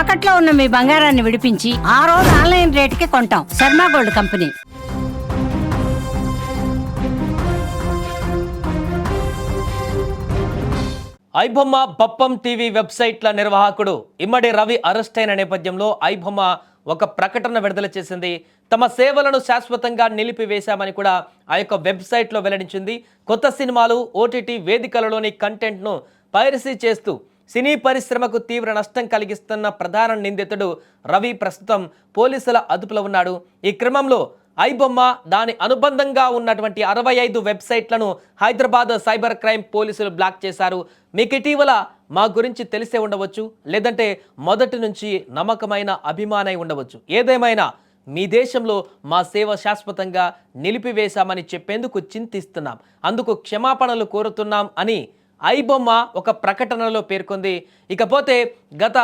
తాకట్లో ఉన్న మీ బంగారాన్ని విడిపించి ఆ రోజు ఆన్లైన్ రేటుకి కొంటాం. Sharma gold company. IBomma Bappam TV వెబ్సైట్ల నిర్వాహకుడు ఇమ్మడి రవి అరెస్ట్ అయిన నేపథ్యంలో ఐబొమ్మ ఒక ప్రకటన విడుదల చేసింది. తమ సేవలను శాశ్వతంగా నిలిపివేశామని కూడా ఆ యొక్క వెబ్సైట్లో వెల్లడించింది. కొత్త సినిమాలు ఓటీటీ వేదికలలోని కంటెంట్ను పైరసీ చేస్తూ సినీ పరిశ్రమకు తీవ్ర నష్టం కలిగిస్తున్న ప్రధాన నిందితుడు రవి ప్రస్తుతం పోలీసుల అదుపులో ఉన్నాడు. ఈ క్రమంలో ఐబొమ్మ దాని అనుబంధంగా ఉన్నటువంటి అరవై ఐదు వెబ్సైట్లను హైదరాబాద్ సైబర్ క్రైమ్ పోలీసులు బ్లాక్ చేశారు. మీకు ఇటీవల మా గురించి తెలిసే ఉండవచ్చు లేదంటే మొదటి నుంచి నమ్మకమైన అభిమానై ఉండవచ్చు. ఏదేమైనా మీ దేశంలో మా సేవ శాశ్వతంగా నిలిపివేశామని చెప్పేందుకు చింతిస్తున్నాం. అందుకు క్షమాపణలు కోరుతున్నాం అని ఐబొమ్మ ఒక ప్రకటనలో పేర్కొంది. ఇకపోతే గత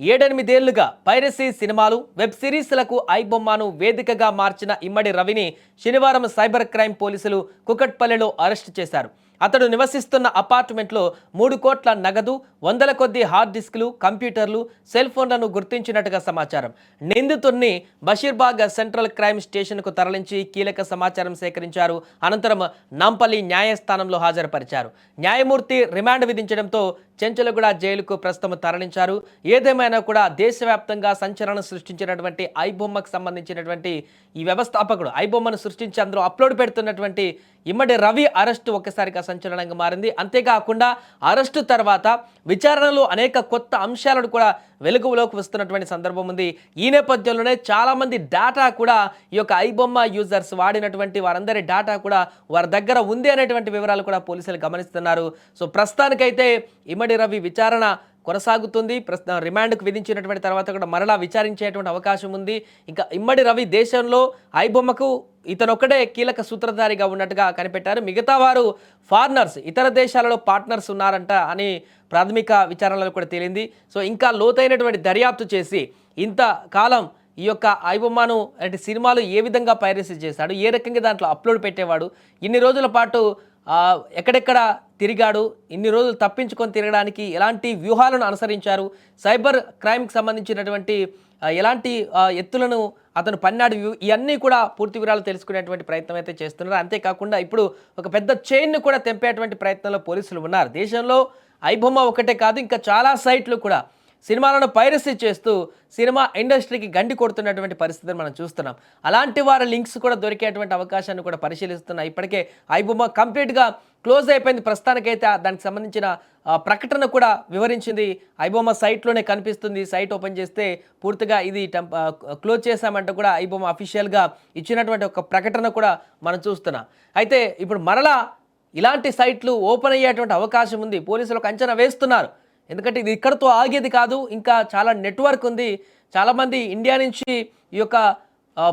ఏడెనిమిదేళ్ళుగా పైరసీ సినిమాలు వెబ్ సిరీస్లకు ఐబొమ్మను వేదికగా మార్చిన ఇమ్మడి రవిని శనివారం సైబర్ క్రైమ్ పోలీసులు కుకట్పల్లిలో అరెస్టు చేశారు. అతడు నివసిస్తున్న అపార్ట్మెంట్లో మూడు కోట్ల నగదు వందల కొద్ది హార్డ్ డిస్క్లు కంప్యూటర్లు సెల్ ఫోన్లను గుర్తించినట్టుగా సమాచారం. నిందితుడిని బషీర్బాగ్ సెంట్రల్ క్రైమ్ స్టేషన్కు తరలించి కీలక సమాచారం సేకరించారు. అనంతరం నాంపల్లి న్యాయస్థానంలో హాజరుపరిచారు. న్యాయమూర్తి రిమాండ్ విధించడంతో చెంచలగూడ జైలుకు ప్రస్తుతం తరలించారు. ఏదేమైనా కూడా దేశవ్యాప్తంగా సంచలనం సృష్టించినటువంటి ఐబొమ్మకు సంబంధించినటువంటి ఈ వ్యవస్థాపకుడు ఐబొమ్మను సృష్టించి అందులో అప్లోడ్ పెడుతున్నటువంటి ఇమ్మడి రవి అరెస్టు ఒక్కసారిగా సంచలనంగా మారింది. అంతేకాకుండా అరెస్టు తర్వాత విచారణలో అనేక కొత్త అంశాలను కూడా వెలుగులోకి వస్తున్నటువంటి సందర్భం ఉంది. ఈ నేపథ్యంలోనే చాలామంది డేటా కూడా ఈ యొక్క ఐబొమ్మ యూజర్స్ వాడినటువంటి వారందరి డేటా కూడా వారి దగ్గర ఉంది అనేటువంటి వివరాలు కూడా పోలీసులు గమనిస్తున్నారు. సో ప్రస్తుతానికైతే ఇమ్మడి రవి విచారణ కొనసాగుతుంది. ప్రస్తుతం రిమాండ్కు విధించినటువంటి తర్వాత కూడా మరలా విచారించేటువంటి అవకాశం ఉంది. ఇంకా ఇమ్మడి రవి దేశంలో ఐబొమ్మకు ఇతనొక్కడే కీలక సూత్రధారిగా ఉన్నట్టుగా కనిపెట్టారు. మిగతా వారు ఫారినర్స్ ఇతర దేశాలలో పార్ట్నర్స్ ఉన్నారంట అని ప్రాథమిక విచారణలో కూడా తేలింది. సో ఇంకా లోతైనటువంటి దర్యాప్తు చేసి ఇంత కాలం ఈ యొక్క ఐబొమ్మను అంటే సినిమాలు ఏ విధంగా పైరసీ చేశాడు ఏ రకంగా దాంట్లో అప్లోడ్ పెట్టేవాడు ఇన్ని రోజుల పాటు ఎక్కడెక్కడ తిరిగాడు ఇన్ని రోజులు తప్పించుకొని తిరగడానికి ఎలాంటి వ్యూహాలను అనుసరించారు సైబర్ క్రైమ్కి సంబంధించినటువంటి ఎలాంటి ఎత్తులను అతను పన్నాడు ఇవన్నీ కూడా పూర్తి వివరాలు తెలుసుకునేటువంటి ప్రయత్నం అయితే చేస్తున్నారు. అంతేకాకుండా ఇప్పుడు ఒక పెద్ద చైన్ను కూడా తెంపేటువంటి ప్రయత్నంలో పోలీసులు ఉన్నారు. దేశంలో ఐబొమ్మ ఒకటే కాదు ఇంకా చాలా సైట్లు కూడా సినిమాలను పైరసీ చేస్తూ సినిమా ఇండస్ట్రీకి గండి కొడుతున్నటువంటి పరిస్థితిని మనం చూస్తున్నాం. అలాంటి వారి లింక్స్ కూడా దొరికేటువంటి అవకాశాన్ని కూడా పరిశీలిస్తున్నాయి ఇప్పటికే ఐబొమ్మ కంప్లీట్గా క్లోజ్ అయిపోయింది. ప్రస్తుతానికైతే దానికి సంబంధించిన ప్రకటన కూడా వివరించింది. ఐబొమ్మ సైట్లోనే కనిపిస్తుంది. సైట్ ఓపెన్ చేస్తే పూర్తిగా ఇది టెంప్ క్లోజ్ చేశామంటూ కూడా ఐబొమ్మ అఫీషియల్గా ఇచ్చినటువంటి ఒక ప్రకటన కూడా మనం చూస్తున్నాం. అయితే ఇప్పుడు మరలా ఇలాంటి సైట్లు ఓపెన్ అయ్యేటువంటి అవకాశం ఉంది. పోలీసులు అంచనా వేస్తున్నారు. ఎందుకంటే ఇది ఇక్కడతో ఆగేది కాదు ఇంకా చాలా నెట్వర్క్ ఉంది. చాలామంది ఇండియా నుంచి ఈ యొక్క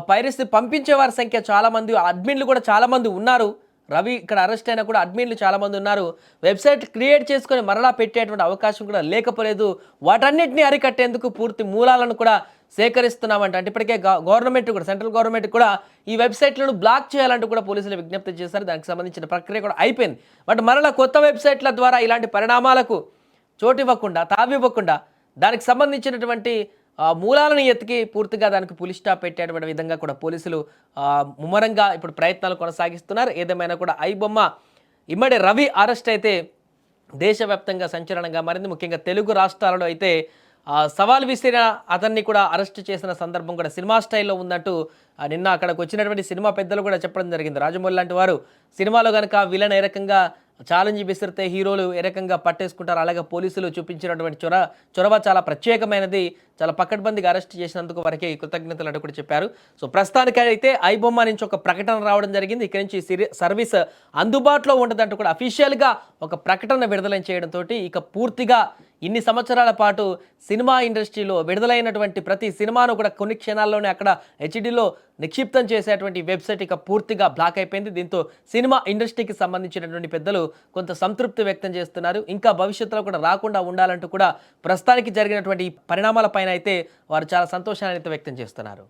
పైరస్ని పంపించే వారి సంఖ్య చాలామంది అడ్మిన్లు కూడా చాలామంది ఉన్నారు. రవి ఇక్కడ అరెస్ట్ అయినా కూడా అడ్మిన్లు చాలామంది ఉన్నారు. వెబ్సైట్ క్రియేట్ చేసుకొని మరలా పెట్టేటువంటి అవకాశం కూడా లేకపోలేదు. వాటన్నిటిని అరికట్టేందుకు పూర్తి మూలాలను కూడా సేకరిస్తున్నామంట. అంటే ఇప్పటికే గవర్నమెంట్ కూడా సెంట్రల్ గవర్నమెంట్ కూడా ఈ వెబ్సైట్లను బ్లాక్ చేయాలంటూ కూడా పోలీసులు విజ్ఞప్తి చేశారు. దానికి సంబంధించిన ప్రక్రియ కూడా అయిపోయింది. బట్ మరలా కొత్త వెబ్సైట్ల ద్వారా ఇలాంటి పరిణామాలకు చోటివ్వకుండా తావివ్వకుండా దానికి సంబంధించినటువంటి మూలాలను ఎతికి పూర్తిగా దానికి పులి స్టాప్ పెట్టేటువంటి విధంగా కూడా పోలీసులు ముమ్మరంగా ఇప్పుడు ప్రయత్నాలు కొనసాగిస్తున్నారు. ఏదేమైనా కూడా ఐబొమ్మ ఇమ్మడి రవి అరెస్ట్ అయితే దేశవ్యాప్తంగా సంచలనంగా మారింది. ముఖ్యంగా తెలుగు రాష్ట్రాలలో అయితే సవాల్ విసిరిన అతన్ని కూడా అరెస్ట్ చేసిన సందర్భం కూడా సినిమా స్టైల్లో ఉందంటూ నిన్న అక్కడికి వచ్చినటువంటి సినిమా పెద్దలు కూడా చెప్పడం జరిగింది. రాజమౌళి లాంటి వారు సినిమాలో కనుక విలన్ ఏ రకంగా ఛాలెంజ్ విసిరితే హీరోలు ఏ రకంగా పట్టేసుకుంటారు. అలాగే పోలీసులు చూపించినటువంటి చొర చొరవ చాలా ప్రత్యేకమైనది. చాలా పక్కడ్బందీగా అరెస్ట్ చేసినందుకు వారికి కృతజ్ఞతలు అంటూ కూడా చెప్పారు. సో ప్రస్తుతానికైతే ఐ ఐబొమ్మ నుంచి ఒక ప్రకటన రావడం జరిగింది. ఇక్కడి నుంచి సిరి- సర్వీస్ అందుబాటులో ఉండదంటూ కూడా అఫీషియల్గా ఒక ప్రకటన విడుదల చేయడంతో ఇక పూర్తిగా ఇన్ని సంవత్సరాల పాటు సినిమా ఇండస్ట్రీలో విడుదలైనటువంటి ప్రతి సినిమాను కూడా కొన్ని క్షణాల్లోనే అక్కడ హెచ్డిలో నిక్షిప్తం చేసేటువంటి వెబ్సైట్ ఇక పూర్తిగా బ్లాక్ అయిపోయింది. దీంతో సినిమా ఇండస్ట్రీకి సంబంధించినటువంటి పెద్దలు కొంత సంతృప్తి వ్యక్తం చేస్తున్నారు. ఇంకా భవిష్యత్తులో కూడా రాకుండా ఉండాలంటూ కూడా ప్రస్తుతానికి జరిగినటువంటి పరిణామాలపైన అయితే వారు చాలా సంతోషాన్ని అయితే వ్యక్తం చేస్తున్నారు.